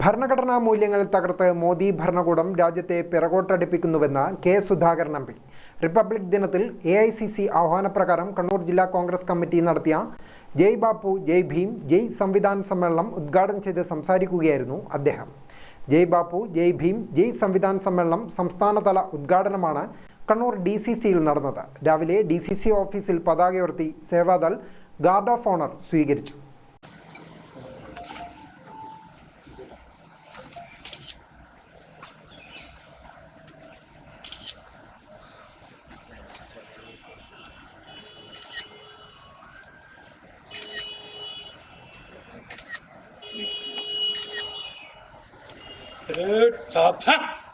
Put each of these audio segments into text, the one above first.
ഭരണഘടനാ മൂല്യങ്ങൾ തകർത്ത് മോദി ഭരണകൂടം രാജ്യത്തെ പിറകോട്ടടിപ്പിക്കുന്നുവെന്ന് K Sudhakaran M P. Republic ദിനത്തിൽ എ ഐ സി സി ആഹ്വാനപ്രകാരം കണ്ണൂർ ജില്ലാ കോൺഗ്രസ് കമ്മിറ്റി നടത്തിയ ജയ് ബാപ്പു ജയ് ഭീം ജയ് സംവിധാൻ സമ്മേളനം ഉദ്ഘാടനം ചെയ്ത് സംസാരിക്കുകയായിരുന്നു അദ്ദേഹം. ജയ് ബാപ്പു ജയ് ഭീം ജയ് സംവിധാൻ സമ്മേളനം സംസ്ഥാനതല ഉദ്ഘാടനമാണ് കണ്ണൂർ ഡി സി സിയിൽ നടന്നത്. രാവിലെ ഡി സി സി ഓഫീസിൽ പതാക ഉയർത്തി സേവാദൾ ഗാർഡ് ഓഫ് ഓണർ സ്വീകരിച്ചു. 둘, 사탕!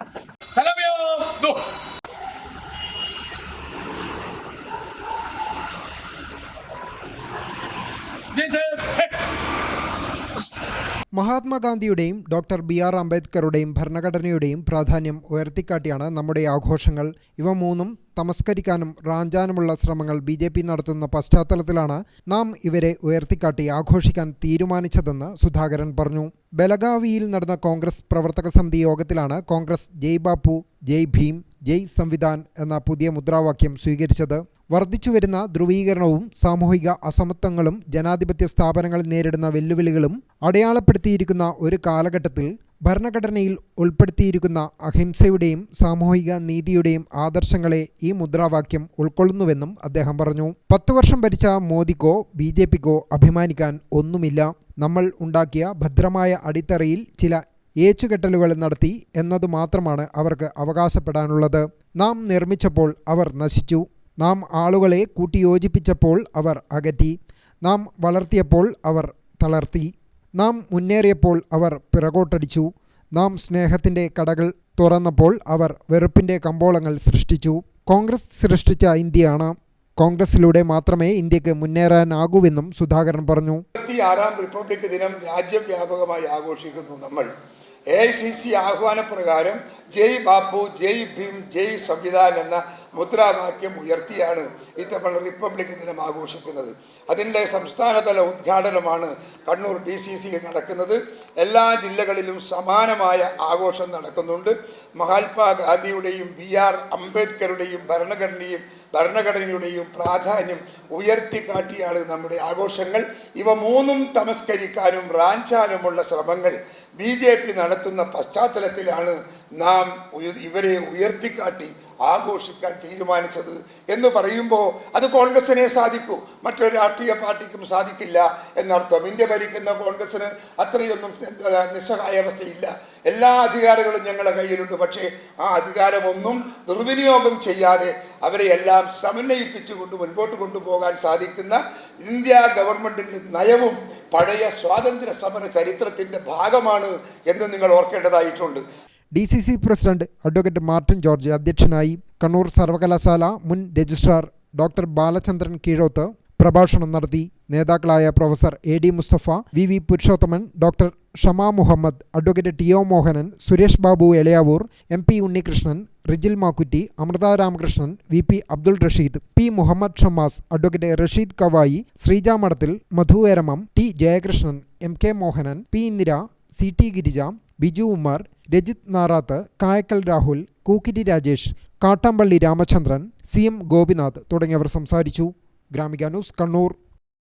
മഹാത്മാഗാന്ധിയുടെയും ഡോക്ടർ ബി ആർ അംബേദ്കറുടെയും ഭരണഘടനയുടെയും പ്രാധാന്യം ഉയർത്തിക്കാട്ടിയാണ് നമ്മുടെ ആഘോഷങ്ങൾ. ഇവ മൂന്നും തമസ്കരിക്കാനും റാഞ്ചാനുമുള്ള ശ്രമങ്ങൾ ബി ജെ പി നടത്തുന്ന പശ്ചാത്തലത്തിലാണ് നാം ഇവരെ ഉയർത്തിക്കാട്ടി ആഘോഷിക്കാൻ തീരുമാനിച്ചതെന്ന് സുധാകരൻ പറഞ്ഞു. ബലഗാവിയിൽ നടന്ന കോൺഗ്രസ് പ്രവർത്തക സമിതി യോഗത്തിലാണ് കോൺഗ്രസ് ജയ് ബാപ്പു ജയ് ഭീം ജയ് സംവിധാൻ എന്ന പുതിയ മുദ്രാവാക്യം സ്വീകരിച്ചത്. വർദ്ധിച്ചുവരുന്ന ധ്രുവീകരണവും സാമൂഹിക അസമത്വങ്ങളും ജനാധിപത്യ സ്ഥാപനങ്ങൾ നേരിടുന്ന വെല്ലുവിളികളും അടയാളപ്പെടുത്തിയിരിക്കുന്ന ഒരു കാലഘട്ടത്തിൽ ഭരണഘടനയിൽ ഉൾപ്പെടുത്തിയിരിക്കുന്ന അഹിംസയുടെയും സാമൂഹിക നീതിയുടെയും ആദർശങ്ങളെ ഈ മുദ്രാവാക്യം ഉൾക്കൊള്ളുന്നുവെന്നും അദ്ദേഹം പറഞ്ഞു. പത്തു വർഷം ഭരിച്ച മോദിക്കോ ബി ജെ പിക്കോ അഭിമാനിക്കാൻ ഒന്നുമില്ല. നമ്മൾ ഉണ്ടാക്കിയ ഭദ്രമായ അടിത്തറയിൽ ചില ഏച്ചുകെട്ടലുകൾ നടത്തി എന്നതു മാത്രമാണ് അവർക്ക് അവകാശപ്പെടാനുള്ളത്. നാം നിർമ്മിച്ചപ്പോൾ അവർ നശിച്ചു. നാം ആളുകളെ കൂട്ടിയോജിപ്പിച്ചപ്പോൾ അവർ അകറ്റി. നാം വളർത്തിയപ്പോൾ അവർ തളർത്തി. നാം മുന്നേറിയപ്പോൾ അവർ പിറകോട്ടടിച്ചു. നാം സ്നേഹത്തിന്റെ കടകൾ തുറന്നപ്പോൾ അവർ വെറുപ്പിന്റെ കമ്പോളങ്ങൾ സൃഷ്ടിച്ചു. കോൺഗ്രസ് സൃഷ്ടിച്ച ഇന്ത്യയാണ്. കോൺഗ്രസിലൂടെ മാത്രമേ ഇന്ത്യയ്ക്ക് മുന്നേറാനാകൂവെന്നും സുധാകരൻ പറഞ്ഞു. ആറാം റിപ്പബ്ലിക് ദിനം രാജ്യവ്യാപകമായി ആഘോഷിക്കുന്നു നമ്മൾ. എ ഐ സി സി ആഹ്വാനപ്രകാരം ജയ് ബാപ്പു ജയ് ഭീം ജയ് സംവിധാൻ എന്ന മുദ്രാവാക്യം ഉയർത്തിയാണ് ഇത്തവണ റിപ്പബ്ലിക് ദിനം ആഘോഷിക്കുന്നത്. അതിന്റെ സംസ്ഥാനതല ഉദ്ഘാടനമാണ് കണ്ണൂർ ഡി സി സിയിൽ നടക്കുന്നത്. എല്ലാ ജില്ലകളിലും സമാനമായ ആഘോഷം നടക്കുന്നുണ്ട്. മഹാത്മാഗാന്ധിയുടെയും ബി ആർ അംബേദ്കറുടെയും ഭരണഘടനയും ഭരണഘടനയുടെയും പ്രാധാന്യം ഉയർത്തിക്കാട്ടിയാണ് നമ്മുടെ ആഘോഷങ്ങൾ. ഇവ മൂന്നും തമസ്കരിക്കാനും റാഞ്ചാനുമുള്ള ശ്രമങ്ങൾ ബി നടത്തുന്ന പശ്ചാത്തലത്തിലാണ് നാം ഇവരെ ഉയർത്തിക്കാട്ടി ആഘോഷിക്കാൻ തീരുമാനിച്ചത് എന്ന് പറയുമ്പോൾ അത് കോൺഗ്രസിനെ സാധിക്കൂ. മറ്റൊരു രാഷ്ട്രീയ പാർട്ടിക്കും സാധിക്കില്ല എന്നർത്ഥം. ഇന്ത്യ ഭരിക്കുന്ന കോൺഗ്രസിന് അത്രയൊന്നും നിസ്സഹായാവസ്ഥയില്ല എല്ലാ അധികാരങ്ങളും ഞങ്ങളുടെ കയ്യിലുണ്ട്. പക്ഷേ ആ അധികാരമൊന്നും ദുർവിനിയോഗം ചെയ്യാതെ അവരെ എല്ലാം സമന്വയിപ്പിച്ചുകൊണ്ട് മുൻപോട്ട് കൊണ്ടുപോകാൻ സാധിക്കുന്ന ഇന്ത്യ ഗവൺമെന്റിന്റെ നയവും പഴയ സ്വാതന്ത്ര്യ സമര ചരിത്രത്തിന്റെ ഭാഗമാണ് എന്ന് നിങ്ങൾ ഓർക്കേണ്ടതായിട്ടുണ്ട്. D C C president advocate Martin George അധ്യക്ഷനായി കണ്ണൂർ സർവകലാശാല മുൻ രജിസ്ട്രാർ ഡോക്ടർ ബാലചന്ദ്രൻ കീഴോത്ത് പ്രഭാഷണം നടത്തി. നേതാക്കളായ professor A D Mustafa V V Purushothaman doctor Shama Muhammad advocate T O Mohanan Suresh Babu Elayavoor M P Unnikrishnan Rijil Makkutty Amritha Ramakrishnan V P Abdul Rasheed P Muhammad Shamas advocate Rasheed Kavvayi Sreeja Madathil Madhu Eramam T Jayakrishnan M K Mohanan P Indira C T Girija Biju Ummer Rajith Narath Kayakkal Rahul Kookkiri Rajesh Kattampally Ramachandran C M Gopinath തുടങ്ങിയവർ സംസാരിച്ചു. Gramika news Kannur.